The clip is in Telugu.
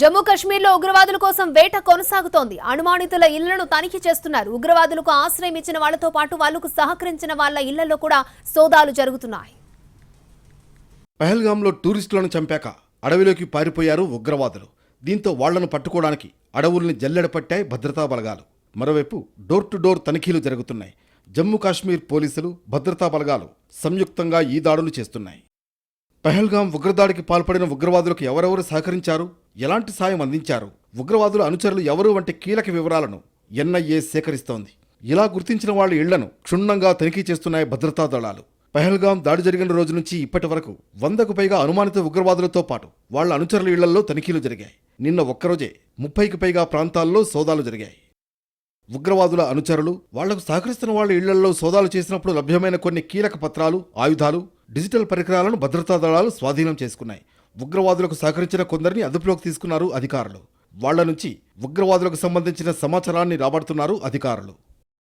జమ్మూ కాశ్మీర్లో ఉగ్రవాదుల కోసం వేట కొనసాగుతోంది. అనుమానితుల ఇళ్ళను తనిఖీ చేస్తున్నారు. ఉగ్రవాదులకు ఆశ్రయం ఇచ్చిన వాళ్ళతో పాటు వాళ్ళకు సహకరించిన వాళ్ళ ఇళ్ళలో కూడా సోదాలు జరుగుతున్నాయి. పహల్గాంలో టూరిస్టులను చంపాక అడవిలోకి పారిపోయారు ఉగ్రవాదులు. దీంతో వాళ్ళను పట్టుకోవడానికి అడవుల్ని జల్లెడపట్టాయి భద్రతా బలగాలు. మరోవైపు డోర్ టు డోర్ తనిఖీలు జరుగుతున్నాయి. జమ్మూ కాశ్మీర్ పోలీసులు భద్రతా బలగాలు సంయుక్తంగా ఈ దాడులు చేస్తున్నాయి. పహల్గాం ఉగ్రదాడికి పాల్పడిన ఉగ్రవాదులకు ఎవరెవరు సహకరించారు? ఎలాంటి సాయం అందించారు? ఉగ్రవాదుల అనుచరులు ఎవరు వంటి కీలక వివరాలను ఎన్ఐఏ సేకరిస్తోంది. ఇలా గుర్తించిన వాళ్ళ ఇళ్ళను క్షుణ్ణంగా తనిఖీ చేస్తున్నాయి భద్రతా దళాలు. పహల్గాం దాడి జరిగిన రోజు నుంచి ఇప్పటి వరకు వందకు పైగా అనుమానిత ఉగ్రవాదులతో పాటు వాళ్ళ అనుచరుల ఇళ్ళలో తనిఖీలు జరిగాయి. నిన్న ఒక్కరోజే ముప్పైకి పైగా ప్రాంతాల్లో సోదాలు జరిగాయి. ఉగ్రవాదుల అనుచరులు వాళ్ళకు సహకరిస్తున్న వాళ్ళ ఇళ్ళలో సోదాలు చేసినప్పుడు లభ్యమైన కొన్ని కీలక పత్రాలు ఆయుధాలు డిజిటల్ పరికరాలను భద్రతా దళాలు స్వాధీనం చేసుకున్నాయి. ఉగ్రవాదులకు సహకరించిన కొందరిని అదుపులోకి తీసుకున్నారు అధికారులు. వాళ్ళ నుంచి ఉగ్రవాదులకు సంబంధించిన సమాచారాన్ని రాబడుతున్నారు అధికారులు.